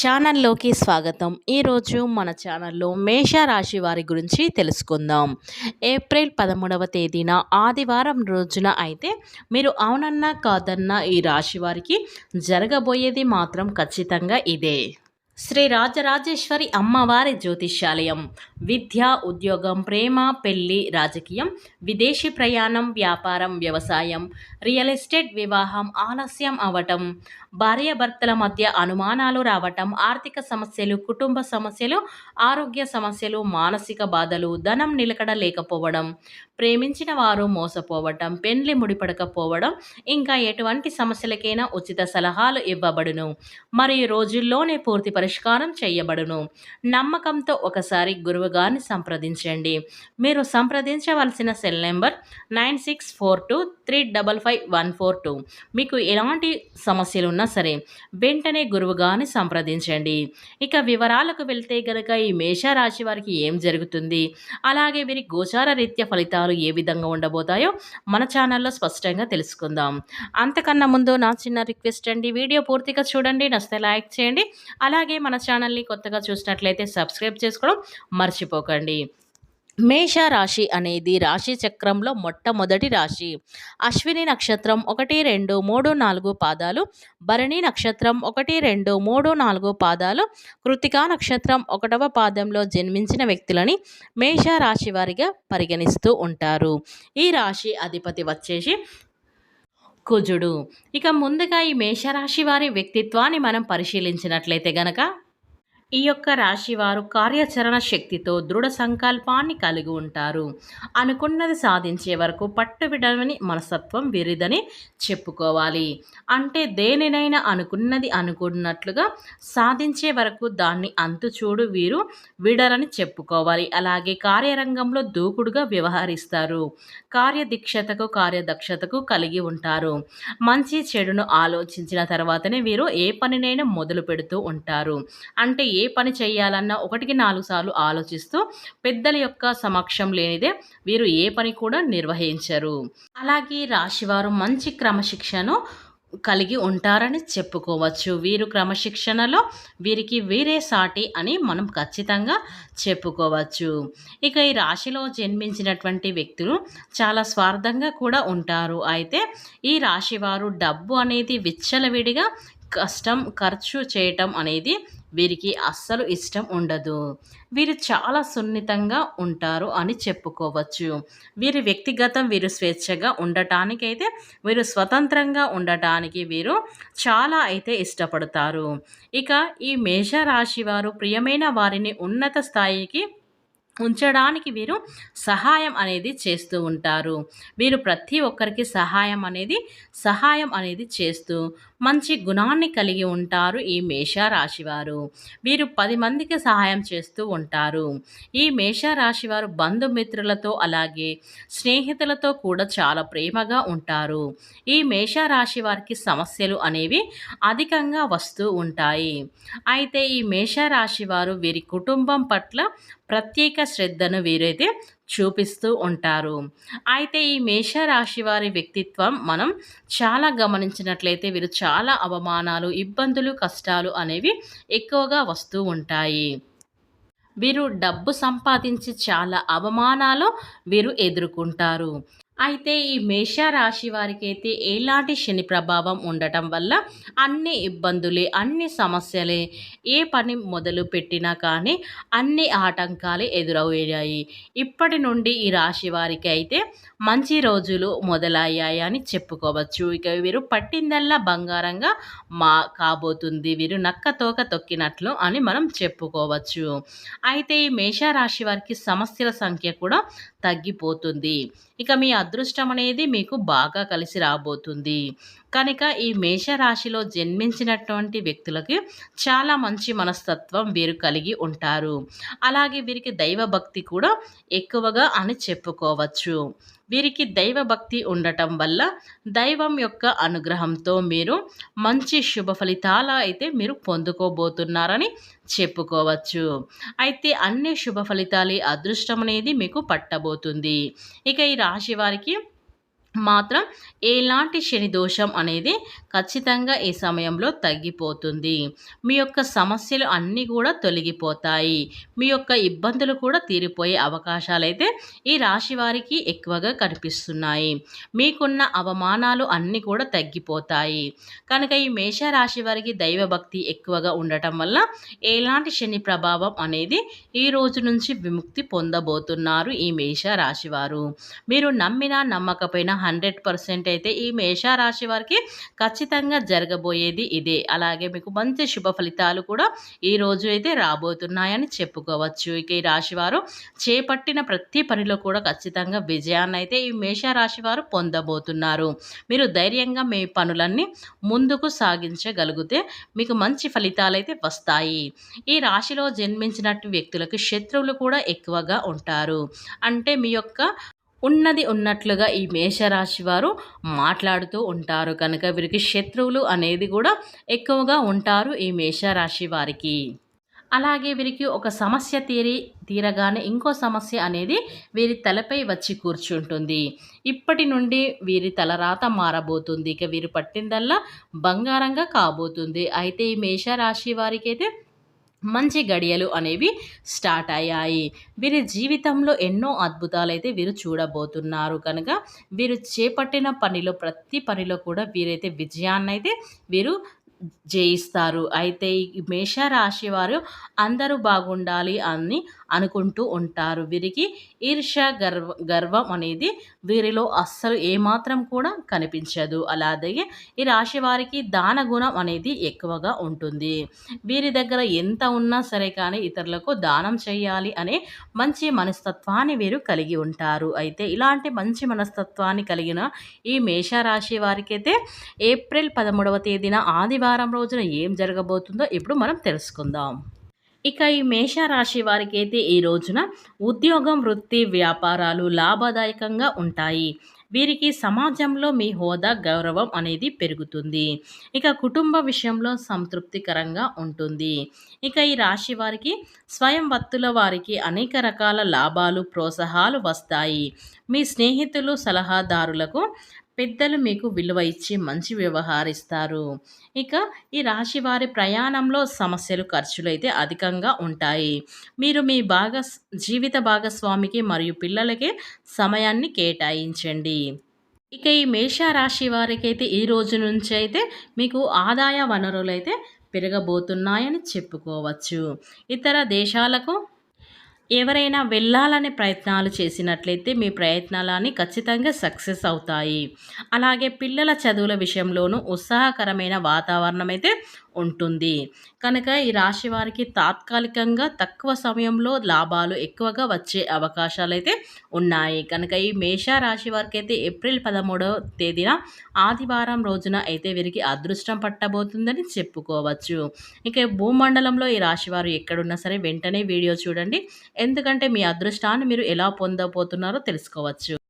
ఛానల్లోకి స్వాగతం. ఈరోజు మన ఛానల్లో మేషరాశి వారి గురించి తెలుసుకుందాం. ఏప్రిల్ పదమూడవ తేదీన ఆదివారం రోజున అయితే మీరు అవునన్నా కాదన్నా ఈ రాశి వారికి జరగబోయేది మాత్రం ఖచ్చితంగా ఇదే. శ్రీ రాజరాజేశ్వరి అమ్మవారి జ్యోతిష్యాలయం. విద్య ఉద్యోగం ప్రేమ పెళ్ళి రాజకీయం విదేశీ ప్రయాణం వ్యాపారం వ్యవసాయం రియల్ ఎస్టేట్ వివాహం ఆలస్యం అవటం భార్యాభర్తల మధ్య అనుమానాలు రావటం ఆర్థిక సమస్యలు కుటుంబ సమస్యలు ఆరోగ్య సమస్యలు మానసిక బాధలు ధనం నిలకడ లేకపోవడం ప్రేమించిన వారు మోసపోవటం పెండ్లి ముడిపడకపోవడం ఇంకా ఎటువంటి సమస్యలకైనా ఉచిత సలహాలు ఇవ్వబడును. మరియు రోజుల్లోనే పూర్తి పరిష్కారం చేయబడును. నమ్మకంతో ఒకసారి గురువు గారిని సంప్రదించండి. మీరు సంప్రదించవలసిన cell number nine six four two three double five one four two. మీకు ఎలాంటి సమస్యలు ఉన్నా సరే వెంటనే గురువుగారిని సంప్రదించండి. ఇక వివరాలకు వెళ్తే గనక ఈ మేషరాశి వారికి ఏం జరుగుతుంది? అలాగే వీరి గోచార రీత్య ఫలితాలు ఏ విధంగా ఉండబోతాయో మన ఛానల్లో స్పష్టంగా తెలుసుకుందాం. అంతకన్నా ముందు నా చిన్న రిక్వెస్ట్ అండి వీడియో పూర్తిగా చూడండి నచ్చితే లైక్ చేయండి. అలాగే మన ఛానల్ని కొత్తగా చూసినట్లయితే సబ్స్క్రైబ్ చేసుకోవడం మర్చిపోకండి మేష రాశి అనేది రాశి చక్రంలో మొట్టమొదటి రాశి. అశ్విని నక్షత్రం ఒకటి రెండు మూడు నాలుగు పాదాలు. భరణి నక్షత్రం ఒకటి రెండు మూడు నాలుగు పాదాలు. కృతికా నక్షత్రం ఒకటవ పాదంలో జన్మించిన వ్యక్తులని మేష రాశి వారిగా పరిగణిస్తూ ఉంటారు. ఈ రాశి అధిపతి వచ్చేసి కుజుడు. ఇక ముందుగా ఈ మేషరాశి వారి వ్యక్తిత్వాన్ని మనం పరిశీలించినట్లయితే గనక ఈ యొక్క రాశి వారు కార్యాచరణ శక్తితో దృఢ సంకల్పాన్ని కలిగి ఉంటారు. అనుకున్నది సాధించే వరకు పట్టు విడవని మనస్తత్వం వీరిదని చెప్పుకోవాలి. అంటే దేనినైనా అనుకున్నది అనుకున్నట్లుగా సాధించే వరకు దాన్ని అంతుచూడు వీరు విడరని చెప్పుకోవాలి. అలాగే కార్యరంగంలో దూకుడుగా వ్యవహరిస్తారు. కార్యదీక్షతకు కార్యదక్షతకు కలిగి ఉంటారు. మంచి చెడును ఆలోచించిన తర్వాతనే వీరు ఏ పనినైనా మొదలు పెడుతూ ఉంటారు. అంటే ఏ పని చేయాలన్నా ఒకటికి నాలుగు సార్లు ఆలోచిస్తూ పెద్దల యొక్క సమక్షం లేనిదే వీరు ఏ పని కూడా నిర్వహించరు. అలాగే రాశివారు మంచి క్రమశిక్షను కలిగి ఉంటారని చెప్పుకోవచ్చు. వీరు క్రమశిక్షణలో వీరికి వీరే సాటి అని మనం ఖచ్చితంగా చెప్పుకోవచ్చు. ఇక ఈ రాశిలో జన్మించినటువంటి వ్యక్తులు చాలా స్వార్థంగా కూడా ఉంటారు. అయితే ఈ రాశి వారు డబ్బు అనేది విచ్చలవిడిగా కష్టం ఖర్చు చేయటం అనేది వీరికి అస్సలు ఇష్టం ఉండదు. వీరు చాలా సున్నితంగా ఉంటారు అని చెప్పుకోవచ్చు. వీరి వ్యక్తిగతం వీరు స్వేచ్ఛగా ఉండటానికైతే వీరు స్వతంత్రంగా ఉండటానికి వీరు చాలా అయితే ఇష్టపడతారు. ఇక ఈ మేషరాశి వారు ప్రియమైన వారిని ఉన్నత స్థాయికి ఉంచడానికి వీరు సహాయం అనేది చేస్తూ ఉంటారు. వీరు ప్రతి ఒక్కరికి సహాయం అనేది సహాయం అనేది చేస్తూ మంచి గుణాన్ని కలిగి ఉంటారు ఈ మేషారాశివారు. వీరు పది మందికి సహాయం చేస్తూ ఉంటారు. ఈ మేషారాశివారు బంధుమిత్రులతో అలాగే స్నేహితులతో కూడా చాలా ప్రేమగా ఉంటారు. ఈ మేషరాశి వారికి సమస్యలు అనేవి అధికంగా వస్తూ ఉంటాయి. అయితే ఈ మేషరాశి వారు వీరి కుటుంబం పట్ల ప్రత్యేక శ్రద్ధను వీరైతే చూపిస్తూ ఉంటారు. అయితే ఈ మేషరాశి వారి వ్యక్తిత్వం మనం చాలా గమనించినట్లయితే వీరు చాలా అవమానాలు ఇబ్బందులు కష్టాలు అనేవి ఎక్కువగా వస్తూ ఉంటాయి. వీరు డబ్బు సంపాదించి చాలా అవమానాలు వీరు ఎదుర్కొంటారు. అయితే ఈ మేషరాశి వారికి అయితే ఎలాంటి శని ప్రభావం ఉండటం వల్ల అన్ని ఇబ్బందులే అన్ని సమస్యలే ఏ పని మొదలు పెట్టినా కానీ అన్ని ఆటంకాలు ఎదురయ్యాయి. ఇప్పటి నుండి ఈ రాశి వారికి అయితే మంచి రోజులు మొదలయ్యాయి అని చెప్పుకోవచ్చు. ఇక వీరు పట్టిందల్లా బంగారంగా మా కాబోతుంది. వీరు నక్క తోక తొక్కినట్లు అని మనం చెప్పుకోవచ్చు. అయితే ఈ మేషరాశి వారికి సమస్యల సంఖ్య కూడా తగ్గిపోతుంది. ఇక మీ అదృష్టం అనేది మీకు బాగా కలిసి రాబోతుంది. కనుక ఈ మేషరాశిలో జన్మించినటువంటి వ్యక్తులకి చాలా మంచి మనస్తత్వం వీరు కలిగి ఉంటారు. అలాగే వీరికి దైవభక్తి కూడా ఎక్కువగా అని చెప్పుకోవచ్చు. వీరికి దైవభక్తి ఉండటం వల్ల దైవం యొక్క అనుగ్రహంతో మీరు మంచి శుభ ఫలితాలు అయితే మీరు పొందుకోబోతున్నారని చెప్పుకోవచ్చు. అయితే అన్ని శుభ ఫలితాలు అదృష్టం అనేది మీకు పట్టబోతుంది. ఇక ఈ రాశి వారికి మాత్రం ఎలాంటి శని దోషం అనేది ఖచ్చితంగా ఈ సమయంలో తగ్గిపోతుంది. మీ యొక్క సమస్యలు అన్నీ కూడా తొలగిపోతాయి. మీ యొక్క ఇబ్బందులు కూడా తీరిపోయే అవకాశాలు అయితే ఈ రాశి వారికి ఎక్కువగా కనిపిస్తున్నాయి. మీకున్న అవమానాలు అన్నీ కూడా తగ్గిపోతాయి. కనుక ఈ మేషరాశి వారికి దైవభక్తి ఎక్కువగా ఉండటం వల్ల ఎలాంటి శని ప్రభావం అనేది ఈ రోజు నుంచి విముక్తి పొందబోతున్నారు ఈ మేష వారు. మీరు నమ్మినా నమ్మకపోయినా హండ్రెడ్ పర్సెంట్ అయితే ఈ మేషరాశి వారికి ఖచ్చితంగా జరగబోయేది ఇదే. అలాగే మీకు మంచి శుభ ఫలితాలు కూడా ఈ రోజు అయితే రాబోతున్నాయని చెప్పుకోవచ్చు. ఇక ఈ రాశి వారు చేపట్టిన ప్రతి పనిలో కూడా ఖచ్చితంగా విజయాన్ని అయితే ఈ మేషరాశి వారు పొందబోతున్నారు. మీరు ధైర్యంగా మీ పనులన్నీ ముందుకు సాగించగలిగితే మీకు మంచి ఫలితాలు అయితే వస్తాయి. ఈ రాశిలో జన్మించినట్టు వ్యక్తులకు శత్రువులు కూడా ఎక్కువగా ఉంటారు. అంటే మీ యొక్క ఉన్నది ఉన్నట్లుగా ఈ మేషరాశి వారు మాట్లాడుతూ ఉంటారు. కనుక వీరికి శత్రువులు అనేది కూడా ఎక్కువగా ఉంటారు ఈ మేషరాశి వారికి. అలాగే వీరికి ఒక సమస్య తీరి తీరగానే ఇంకో సమస్య అనేది వీరి తలపై వచ్చి కూర్చుంటుంది. ఇప్పటి నుండి వీరి తలరాత మారబోతుంది. ఇక వీరు పట్టిందల్లా బంగారంగా కాబోతుంది. అయితే ఈ మేషరాశి వారికి అయితే మంచి గడియలు అనేవి స్టార్ట్ అయ్యాయి. వీరి జీవితంలో ఎన్నో అద్భుతాలైతే వీరు చూడబోతున్నారు. కనుక వీరు చేపట్టిన పనిలో ప్రతి పనిలో కూడా వీరైతే విజయాన్నైతే వీరు జయిస్తారు. అయితే ఈ మేషరాశి వారు అందరూ బాగుండాలి అని అనుకుంటూ ఉంటారు. వీరికి ఈర్ష గర్వ గర్వం అనేది వీరిలో అస్సలు ఏమాత్రం కూడా కనిపించదు. అలాగే ఈ రాశి వారికి దాన గుణం అనేది ఎక్కువగా ఉంటుంది. వీరి దగ్గర ఎంత ఉన్నా సరే కానీ ఇతరులకు దానం చేయాలి అనే మంచి మనస్తత్వాన్ని వీరు కలిగి ఉంటారు. అయితే ఇలాంటి మంచి మనస్తత్వాన్ని కలిగిన ఈ మేషరాశి వారికైతే ఏప్రిల్ పదమూడవ తేదీన ఆదివారం రోజున ఏం జరగబోతుందో ఇప్పుడు మనం తెలుసుకుందాం. ఇక ఈ మేషరాశి వారికి అయితే ఈ రోజున ఉద్యోగం వృత్తి వ్యాపారాలు లాభదాయకంగా ఉంటాయి. వీరికి సమాజంలో మీ హోదా గౌరవం అనేది పెరుగుతుంది. ఇక కుటుంబ విషయంలో సంతృప్తికరంగా ఉంటుంది. ఇక ఈ రాశి వారికి స్వయం వత్తుల వారికి అనేక రకాల లాభాలు ప్రోత్సాహాలు వస్తాయి. మీ స్నేహితులు సలహాదారులకు పెద్దలు మీకు విలువ ఇచ్చి మంచి వ్యవహరిస్తారు. ఇక ఈ రాశి వారి ప్రయాణంలో సమస్యలు ఖర్చులు అయితే అధికంగా ఉంటాయి. మీరు మీ భాగ జీవిత భాగస్వామికి మరియు పిల్లలకి సమయాన్ని కేటాయించండి. ఇక ఈ మేషరాశి వారికి అయితే ఈ రోజు నుంచి అయితే మీకు ఆదాయ వనరులు అయితే పెరగబోతున్నాయని చెప్పుకోవచ్చు. ఇతర దేశాలకు ఎవరైనా వెళ్ళాలనే ప్రయత్నాలు చేసినట్లయితే మీ ప్రయత్నాలని ఖచ్చితంగా సక్సెస్ అవుతాయి. అలాగే పిల్లల చదువుల విషయంలోనూ ఉత్సాహకరమైన వాతావరణం అయితే ఉంటుంది. కనుక ఈ రాశి వారికి తాత్కాలికంగా తక్కువ సమయంలో లాభాలు ఎక్కువగా వచ్చే అవకాశాలు అయితే ఉన్నాయి. కనుక ఈ మేష రాశి వారికి అయితే ఏప్రిల్ పదమూడవ తేదీన ఆదివారం రోజున అయితే వీరికి అదృష్టం పట్టబోతుందని చెప్పుకోవచ్చు. ఇక భూమండలంలో ఈ రాశి వారు ఎక్కడున్నా సరే వెంటనే వీడియో చూడండి. ఎందుకంటే మీ అదృష్టాన్ని మీరు ఎలా పొందబోతున్నారో తెలుసుకోవచ్చు.